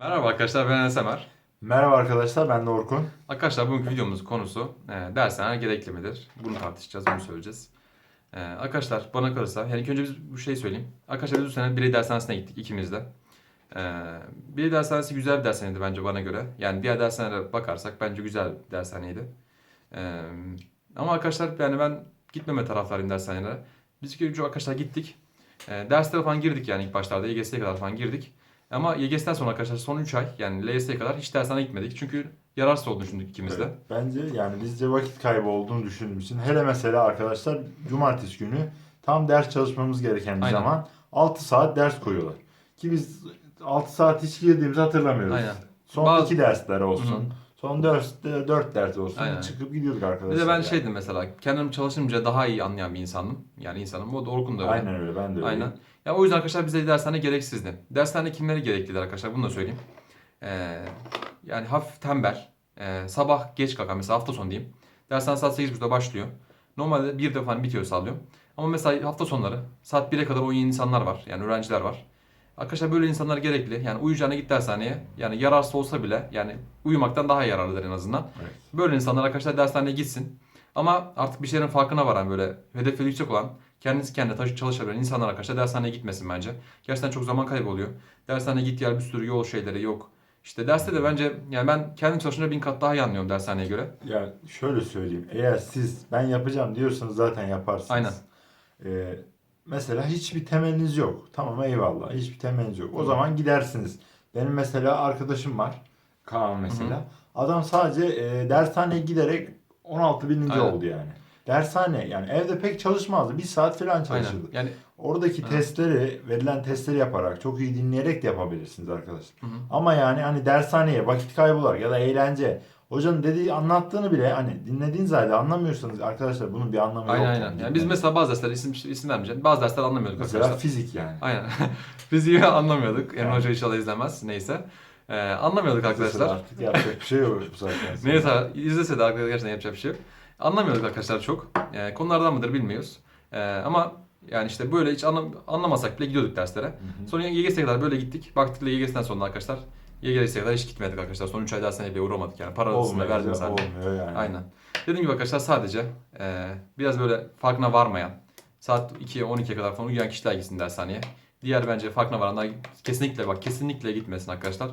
Merhaba arkadaşlar ben Enes Emer. Merhaba arkadaşlar ben de Orkun. Arkadaşlar bugünkü videomuzun konusu e, dershaneler gerekli midir? Bunu tartışacağız, bunu söyleyeceğiz. E, arkadaşlar bana kalırsa, yani ilk önce biz bu şeyi söyleyeyim. Arkadaşlar biz bu sene birey dershanesine gittik ikimiz de. E, birey dershanesi güzel bir dershaneydi bence bana göre. Yani diğer dershanelere bakarsak bence güzel bir dershaneydi. E, ama arkadaşlar yani ben gitmeme taraftarıyım dershanelere. Biz iki üç arkadaşlar gittik. E, derslere falan girdik yani ilk başlarda YGS'ye kadar falan girdik. Ama YGS'den sonra arkadaşlar son 3 ay yani LYS'ye kadar hiç dershaneye gitmedik. Çünkü yararsız olduğunu düşündük ikimiz de. Evet, bence yani bizce vakit kaybı olduğunu düşündüğüm için hele mesela arkadaşlar cumartesi günü tam ders çalışmamız gereken bir Aynen. zaman 6 saat ders koyuyorlar. Ki biz 6 saat hiç girdiğimizi hatırlamıyoruz. Aynen. Son Bazı- 2 dersler olsun. Hı hı. Son 4, 4 ders olsun. Aynen. Çıkıp gidiyorduk arkadaşlar. Bir de ben yani. şeydim mesela kendim çalışınca daha iyi anlayan bir insanım. Yani insanım. O da Orkun da öyle. Aynen öyle ben de öyle. Aynen. Ya o yüzden arkadaşlar bize dershane gereksizdi. Dershane kimleri gereklidir arkadaşlar bunu da söyleyeyim. Ee, yani hafif tembel. ee, sabah geç kalkan mesela hafta sonu diyeyim. Dershane saat 8.30'da başlıyor. Normalde bir defa bitiyor sallıyorum. Ama mesela hafta sonları saat 1'e kadar uyuyan insanlar var. Yani öğrenciler var. Arkadaşlar böyle insanlar gerekli. Yani uyuyacağına git dershaneye. Yani yararsız olsa bile yani uyumaktan daha yararlıdır en azından. Evet. Böyle insanlar arkadaşlar dershaneye gitsin. Ama artık bir şeylerin farkına varan böyle hedefleri yüksek olan kendisi kendine taşı çalışabilen insanlar arkadaşlar dershaneye gitmesin bence. Gerçekten çok zaman kaybı oluyor. Dershaneye git yer bir sürü yol şeyleri yok. İşte derste de bence yani ben kendim çalışınca bin kat daha iyi anlıyorum dershaneye göre. Ya şöyle söyleyeyim. Eğer siz ben yapacağım diyorsanız zaten yaparsınız. Aynen. Ee, mesela hiçbir temeliniz yok. Tamam eyvallah. Hiçbir temeliniz yok. O zaman gidersiniz. Benim mesela arkadaşım var. Kaan mesela. Adam sadece e, dershaneye giderek 16 bininci Aynen. oldu yani. Dershane yani evde pek çalışmazdı. Bir saat falan Aynen. çalışırdı. Yani Oradaki Hı. testleri, verilen testleri yaparak çok iyi dinleyerek de yapabilirsiniz arkadaşlar. Hı hı. Ama yani hani dershaneye vakit kaybı olarak ya da eğlence hocanın dediği anlattığını bile hani dinlediğiniz halde anlamıyorsanız arkadaşlar bunun bir anlamı aynen yok. aynen. Yani biz mesela bazı dersler isim, isim vermeyeceğim. Bazı dersler anlamıyorduk mesela arkadaşlar. fizik yani. Aynen. Fiziği anlamıyorduk. Emre Yani. Hoca inşallah izlemez. Neyse. Ee, anlamıyorduk arkadaşlar. Artık yapacak bir şey yok bu saatten sonra. Neyse izlese de arkadaşlar gerçekten yapacak bir şey yok. Anlamıyorduk arkadaşlar çok. Ee, konulardan mıdır bilmiyoruz. Ee, ama yani işte böyle hiç anlam anlamasak bile gidiyorduk derslere. Hı hı. Sonra YGS'ye kadar böyle gittik. Baktık YGS'den sonra arkadaşlar YGS'ye kadar hiç gitmedik arkadaşlar. Son 3 ay dersine bile uğramadık yani. Parasını Olmuyor, verdim ya, sadece. olmuyor yani. Aynen. Dediğim gibi arkadaşlar sadece e, biraz böyle farkına varmayan, saat 2'ye 12'ye kadar falan uyuyan kişiler gitsin dershaneye. Diğer bence farkına varanlar kesinlikle bak kesinlikle gitmesin arkadaşlar.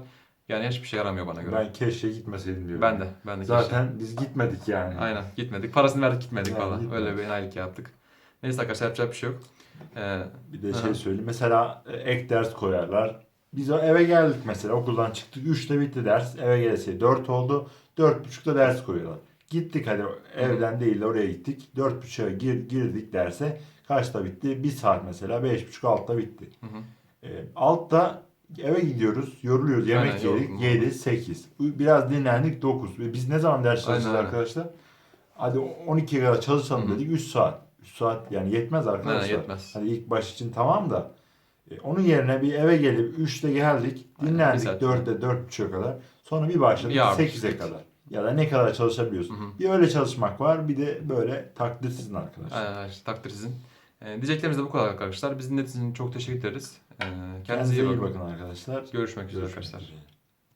Yani hiçbir şey yaramıyor bana göre. Ben keşke gitmeseydim diyorum. Ben de, ben de keşke. Zaten biz gitmedik yani. Aynen gitmedik. Parasını verdik gitmedik Yani gitmedik. Öyle bir enayilik yaptık. Neyse arkadaşlar yapacak bir şey yok. Ee, Bir de şey söyleyeyim. Mesela e, ek ders koyarlar. Biz eve geldik mesela okuldan çıktık. 3'te bitti ders. Eve gelese 4 oldu. 4.30'da ders koyuyorlar. Gittik hadi evden değil de oraya gittik. 4.30'a gir, girdik derse. Kaçta bitti? 1 saat mesela. 5.30 6'da bitti. hı hı. E, altta eve gidiyoruz. Yoruluyoruz. Yemek Aynen, yedik. yorgun. 7, 8. Biraz dinlendik 9. Ve Biz ne zaman ders çalışacağız arkadaşlar? Hadi 12'ye kadar çalışalım Hı hı. dedik. 3 saat. 3 saat yani yetmez arkadaşlar. Aynen, yetmez. Hani ilk baş için tamam da e, onun yerine bir eve gelip 3'te geldik, Aynen, dinlendik saat. 4'te 4.30'a kadar. Sonra bir başladık Bir ağırlık 8'e işledik. kadar. Ya da ne kadar çalışabiliyorsun. Hı hı. Bir öyle çalışmak var, bir de böyle takdirsizin arkadaşlar. Aynen takdir sizin. Ee, diyeceklerimiz de bu kadar arkadaşlar. Bizim dinlediğiniz için çok teşekkür ederiz. Ee, kendinize, Kendinize iyi bakın. bakın arkadaşlar. Görüşmek üzere Görüşmek arkadaşlar. üzere.